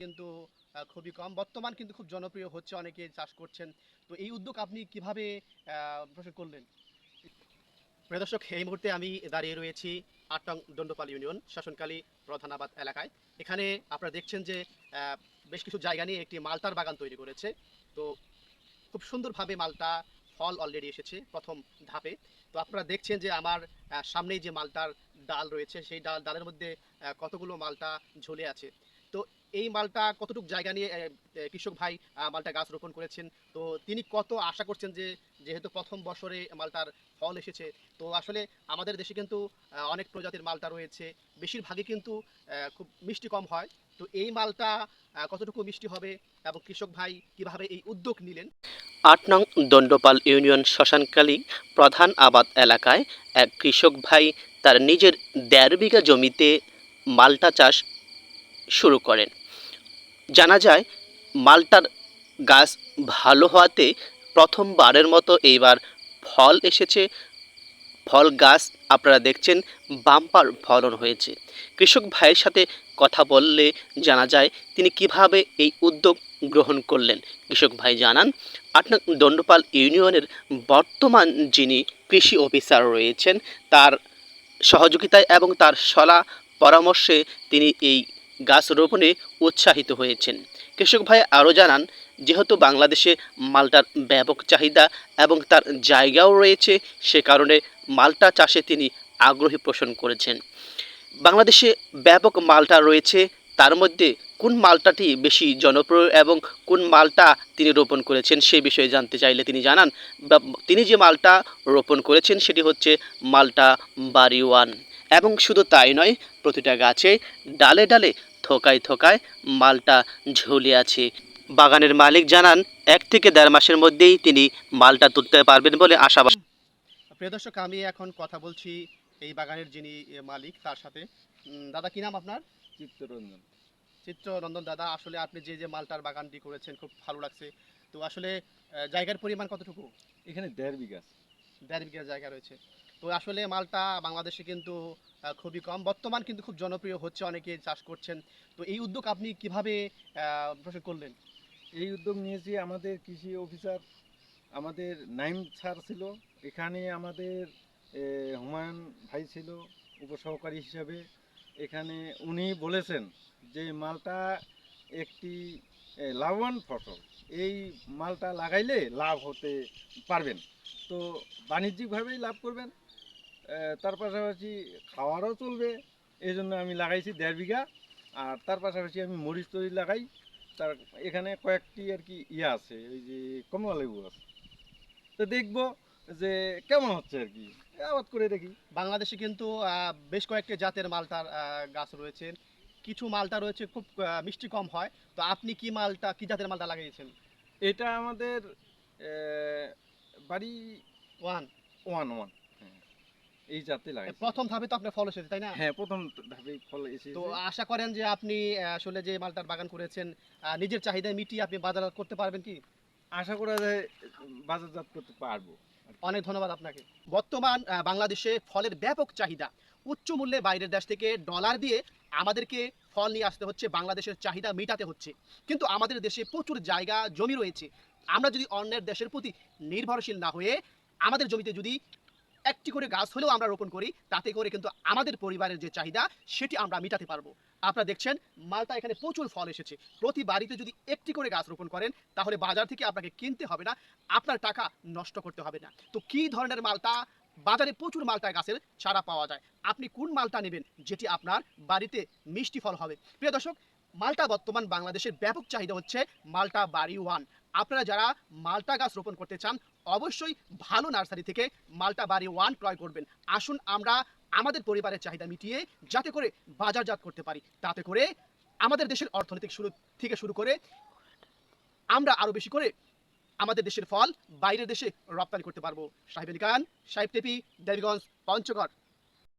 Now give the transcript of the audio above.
কিন্তু খুবই কম। বর্তমান কিন্তু খুব জনপ্রিয় হচ্ছে, অনেকে চাষ করছেন। তো এই উদ্যোগ আপনি কীভাবে করলেন? প্রিয় দর্শক, এই মুহূর্তে আমি দাঁড়িয়ে রয়েছি আটটং দণ্ডপাল ইউনিয়ন, শাসনকালী প্রধানাবাদ এলাকায়। এখানে আপনারা দেখছেন যে বেশ কিছু জায়গা নিয়ে একটি মালটার বাগান তৈরি করেছে। তো খুব সুন্দরভাবে মালটা ফল অলরেডি এসেছে প্রথম ধাপে। তো আপনারা দেখছেন যে, আমার সামনেই যে মালটার ডাল রয়েছে, সেই ডাল, ডালের মধ্যে কতগুলো মালটা ঝুলে আছে। এই মালটা কতটুকু জায়গা নিয়ে কৃষক ভাই মালটা গাছ রোপণ করেছেন? তো তিনি কত আশা করছেন যে, যেহেতু প্রথম বছরে মালটার ফল এসেছে, তো আসলে আমাদের দেশে কিন্তু অনেক প্রজাতির মালটা রয়েছে। বেশিরভাগই কিন্তু খুব মিষ্টি কম হয়। তো এই মালটা কতটুকু মিষ্টি হবে এবং কৃষক ভাই কীভাবে এই উদ্যোগ নিলেন? আট নং দণ্ডপাল ইউনিয়ন শ্মশানকালী প্রধান আবাদ এলাকায় এক কৃষক ভাই তার নিজের দেড় বিঘা জমিতে মালটা চাষ শুরু করেন। জানা যায়, মালটার গাছ ভালো হওয়াতে প্রথমবারের মতো এইবার ফল এসেছে। ফল গাছ আপনারা দেখছেন, বাম্পার ফলন হয়েছে। কৃষক ভাইয়ের সাথে কথা বললে জানা যায়, তিনি কীভাবে এই উদ্যোগ গ্রহণ করলেন। কৃষক ভাই জানান আট নং দণ্ডপাল ইউনিয়নের বর্তমান যিনি কৃষি অফিসার রয়েছেন, তার সহযোগিতায় এবং তার সলা পরামর্শে তিনি এই গাছ রোপণে উৎসাহিত হয়েছেন। কৃষক ভাই আরও জানান, যেহেতু বাংলাদেশে মালটার ব্যাপক চাহিদা এবং তার জায়গাও রয়েছে, সে কারণে মালটা চাষে তিনি আগ্রহী পোষণ করেছেন। বাংলাদেশে ব্যাপক মালটা রয়েছে, তার মধ্যে কোন মালটাটি বেশি জনপ্রিয় এবং কোন মালটা তিনি রোপণ করেছেন সেই বিষয়ে জানতে চাইলে তিনি জানান তিনি যে মালটা রোপণ করেছেন সেটি হচ্ছে মালটা বাড়ি ওয়ান। এবং শুধু তাই নয়, প্রতিটা গাছে ডালে ডালে থোকায় থোকায় মালটা ঝুলে আছে। বাগানের মালিক জানান এক থেকে দেড় মাসের মধ্যেই তিনি মালটা তুলতে পারবেন বলে আশাবাদ। প্রিয় দর্শক আমি এখন কথা বলছি এই বাগানের যিনি মালিক তার সাথে। দাদা কি নাম আপনার? চিত্তরঞ্জন। চিত্রনন্দন দাদা আসলে আপনি যে যে মালটার বাগানটি করেছেন খুব ভালো লাগছে। তো আসলে জায়গার পরিমাণ কতটুকু? এখানে দেড় বিঘা দেড় জায়গা রয়েছে। তো আসলে মালটা বাংলাদেশে কিন্তু খুবই কম। বর্তমান কিন্তু খুব জনপ্রিয় হচ্ছে অনেকে চাষ করছেন। তো এই উদ্যোগ আপনি কীভাবে করলেন? এই উদ্যোগ নিয়েছি আমাদের কৃষি অফিসার, আমাদের নাইম স্যার ছিল। এখানে আমাদের হুমায়ুন ভাই ছিল, উপসহকারী হিসাবে। এখানে উনি বলেছেন যে মালটা একটি লাভবান ফসল। এই মালটা লাগাইলে লাভ হতে পারবেন। তো বাণিজ্যিকভাবেই লাভ করবেন। তার পাশাপাশি খাওয়ারও চলবে। এই জন্য আমি লাগাইছি দেড় বিঘা। আর তার পাশাপাশি আমি মরিচ তরি লাগাই। তার এখানে কয়েকটি আর কি ইয়ে আছে ওই যে কমলা লেবু আছে। তো দেখব যে কেমন হচ্ছে আর কি। আবাদ করে দেখি। বাংলাদেশে কিন্তু বেশ কয়েকটি জাতের মালটার গাছ রয়েছে। কিছু মালটা রয়েছে খুব মিষ্টি কম হয়। তো আপনি কি মালটা কি জাতের মালটা লাগিয়েছেন? এটা আমাদের বাড়ি ওয়ান। One one. হ্যাঁ। এই জাতে লাগাই প্রথম ধাপে তো আপনার ফল এসেছে তাই না? হ্যাঁ প্রথম ধাপে ফল এসেছে। তো আশা করেন যে আপনি আসলে যে মালটার বাগান করেছেন নিজের চাহিদা মিটিয়ে আপনি বাজার করতে পারবেন কি? আশা করা যায় বাজারজাত করতে পারব। অনেক ধন্যবাদ আপনাকে। বর্তমান বাংলাদেশে ফলের ব্যাপক চাহিদা। উচ্চ মূল্যে বাইরের দেশ থেকে ডলার দিয়ে আমাদেরকে ফল নিয়ে আসতে হচ্ছে, বাংলাদেশের চাহিদা মেটাতে হচ্ছে। কিন্তু আমাদের দেশে প্রচুর জায়গা, জমি রয়েছে। আমরা যদি অন্যের দেশের প্রতি নির্ভরশীল না হয়ে আমাদের জমিতে যদি একটি করে গাছ হলেও আমরা রোপণ করি, তাতে করে কিন্তু আমাদের পরিবারের যে চাহিদা, সেটি আমরা মেটাতে পারব। আপনারা দেখছেন, মালটা এখানে প্রচুর ফল এসেছে। প্রতি বাড়িতে যদি একটি করে গাছ রোপণ করেন, তাহলে বাজার থেকে আপনাকে কিনতে হবে না, আপনার টাকা নষ্ট করতে হবে না। তো কি ধরনের মালটা, বাজারে প্রচুর মালটা গাছের চারা পাওয়া যায়? আপনি কোন মালটা নেবেন, যেটি আপনার বাড়িতে মিষ্টি ফল হবে? প্রিয় দর্শক, মালটা বর্তমান বাংলাদেশের ব্যাপক চাহিদা হচ্ছে মালটা বাড়ি ওয়ান। আপনারা যারা মালটা গাছ রোপণ করতে চান অবশ্যই ভালো নার্সারি থেকে মালটা বাড়ি ওয়ান ক্রয় করবেন। আসুন আমরা আমাদের পরিবারের চাহিদা মিটিয়ে যাতে করে বাজারজাত করতে পারি। তাতে করে আমাদের দেশের অর্থনৈতিক শুরু থেকে শুরু করে আমরা আরও বেশি করে আমাদের দেশের ফল বাইরের দেশে রপ্তানি করতে পারব। সাহেব আলী খান, সাহেব টেপি, দেবীগঞ্জ, পঞ্চগড়।